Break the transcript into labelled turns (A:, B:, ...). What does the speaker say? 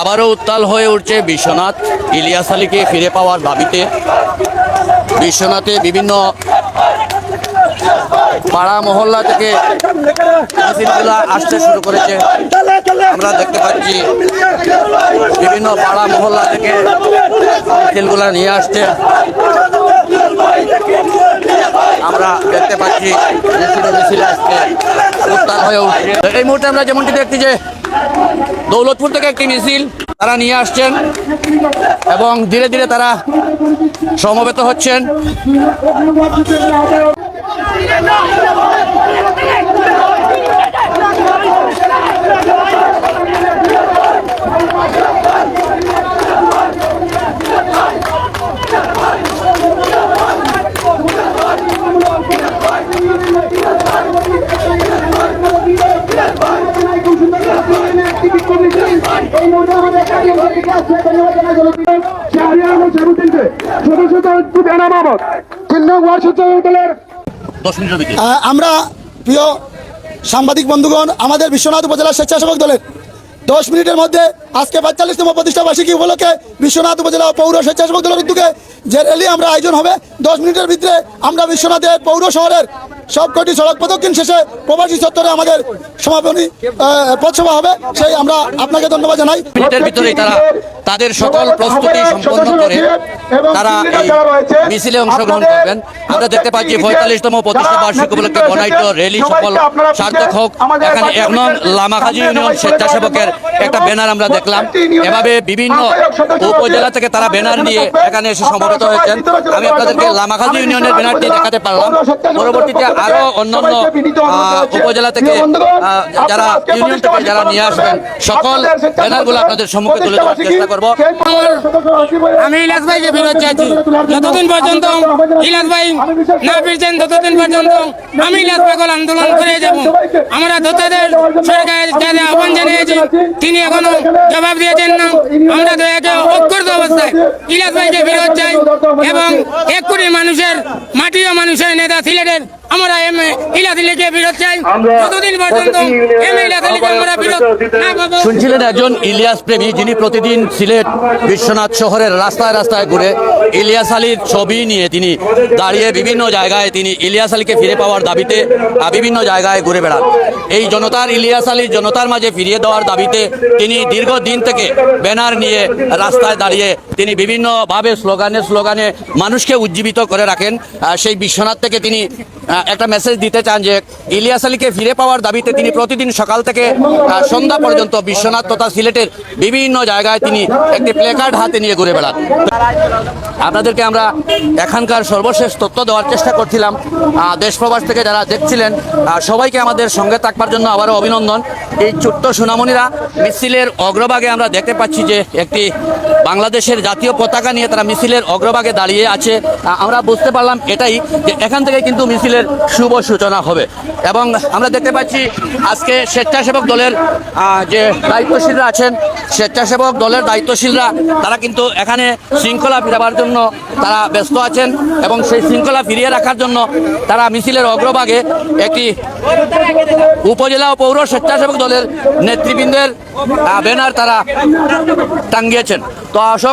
A: আবারও উত্তাল হয়ে উঠছে বিশ্বনাথ। ইলিয়াস আলীকে ফিরে পাওয়ার দাবিতে বিশ্বনাথে বিভিন্ন পাড়া মহল্লা থেকে আসতে শুরু করেছে। আমরা দেখতে পাচ্ছি বিভিন্ন পাড়া মহল্লা থেকে নিয়ে আসছে। আমরা দেখতে পাচ্ছি মিছিল মিছিল হয়ে উঠছে। এই মুহূর্তে আমরা যেমনটি দেখছি যে দৌলতপুর থেকে একটি মিছিল তারা নিয়ে আসছেন এবং ধীরে ধীরে তারা সমবেত হচ্ছেন দশ মিনিটের দিকে
B: আহ, আমরা প্রিয় সাংবাদিক বন্ধুগণ আমাদের বিশ্বনাথ উপজেলা স্বেচ্ছাসেবক দলের দশ মিনিটের মধ্যে আজকে পঁয়তাল্লিশতম প্রতিষ্ঠা বার্ষিকী উপলক্ষে বিশ্বনাথ উপজেলা পৌর স্বেচ্ছাসেবক দলের উদ্যোগে যে র্যালি আমরা আয়োজন হবে দশ মিনিটের ভিতরে আমরা বিশ্বনাথের পৌর শহরের সবকটি সড়ক প্রদক্ষিণ শেষে প্রবাসী চত্বরে আমাদের সমাপনী পথসভা হবে। সেই আমরা আপনাকে ধন্যবাদ জানাই।
A: মিনিটের ভিতরেই তারা তাদের সকল প্রস্তুতি সম্পন্ন করে তারা এই মিছিলে অংশগ্রহণ করবেন। আমরা দেখতে পাচ্ছি পঁয়তাল্লিশতম প্রতিষ্ঠা বার্ষিক উপলক্ষে বনাইট রেলি সফল সার্থক হোক। এখানে এক নং লামাখাজি ইউনিয়ন স্বেচ্ছাসেবকের একটা ব্যানার আমরা দেখলাম। এভাবে বিভিন্ন উপজেলা থেকে তারা ব্যানার নিয়ে এখানে এসে সমবেত হয়েছেন। আমি আপনাদেরকে লামাখাজি ইউনিয়নের ব্যানারটি দেখাতে পারলাম। পরবর্তীতে আরও অন্যান্য উপজেলা থেকে যারা ইউনিয়ন থেকে যারা নিয়ে আসবেন, সকল ব্যানারগুলো আপনাদের সম্মুখে তুলে ধরার চেষ্টা করব।
C: আমি ইলাস ভাইকে ফেরত চাইছি। যতদিন পর্যন্ত ইলাস ভাই না ফিরছেন, ততদিন পর্যন্ত আমি ইলাস পাগল আন্দোলন করে যাব আমরা দত্তাদের সরকারের কাছে আহ্বান জানিয়েছি। তিনি এখনও জবাব দিয়েছেন না। আমরা তো একে অক্ষর অবস্থায় ইলাস ভাইকে ফেরত চাই এবং এক কোটি মানুষের মাটিও মানুষের নেতা সিলেটের আমরা এম ফেরত চাই। যতদিন পর্যন্ত এম আমরা না পাবো
A: শুনছিলেন একজন ইলিয়াস প্রেমী যিনি প্রতিদিন সিলেট বিশ্বনাথ শহরের রাস্তায় রাস্তায় ঘুরে ইলিয়াস আলীর ছবি নিয়ে তিনি দাঁড়িয়ে বিভিন্ন জায়গায় তিনি ইলিয়াস আলীকে ফিরে পাওয়ার দাবিতে বিভিন্ন জায়গায় ঘুরে বেড়ান। এই জনতার ইলিয়াস আলী জনতার মাঝে ফিরিয়ে দেওয়ার দাবিতে তিনি দীর্ঘদিন থেকে ব্যানার নিয়ে রাস্তায় দাঁড়িয়ে তিনি বিভিন্নভাবে স্লোগানে স্লোগানে মানুষকে উজ্জীবিত করে রাখেন। সেই বিশ্বনাথ থেকে তিনি একটা মেসেজ দিতে চান যে ইলিয়াস আলীকে ফিরে পাওয়ার দাবিতে তিনি প্রতিদিন সকাল থেকে সন্ধ্যা পর্যন্ত বিশ্বনাথ তথা সিলেটের বিভিন্ন জায়গায় তিনি একটি প্লেকার্ড হাতে নিয়ে ঘুরে বেড়ান। আপনাদেরকে আমরা এখানকার সর্বশেষ তথ্য দেওয়ার চেষ্টা করছিলাম। আহ, দেশ প্রবাস থেকে যারা দেখছিলেন সবাইকে আমাদের সঙ্গে থাকবার জন্য আবারও অভিনন্দন। এই ছোট্ট সুনামণিরা মিছিলের অগ্রভাগে আমরা দেখতে পাচ্ছি যে একটি বাংলাদেশের জাতীয় পতাকা নিয়ে তারা মিছিলের অগ্রভাগে দাঁড়িয়ে আছে। আমরা বুঝতে পারলাম এটাই যে এখান থেকে কিন্তু মিছিলের শুভ সূচনা হবে। এবং আমরা দেখতে পাচ্ছি আজকে স্বেচ্ছাসেবক দলের যে দায়িত্বশীলরা আছেন, স্বেচ্ছাসেবক দলের দায়িত্বশীলরা, তারা কিন্তু এখানে শৃঙ্খলা ফিরাবার জন্য তারা ব্যস্ত আছেন এবং সেই শৃঙ্খলা ফিরিয়ে রাখার জন্য তারা মিছিলের অগ্রভাগে একটি উপজেলা ও পৌর স্বেচ্ছাসেবক দলের নেতৃবৃন্দের ব্যানার তারা টাঙ্গিয়েছেন। তো অশোক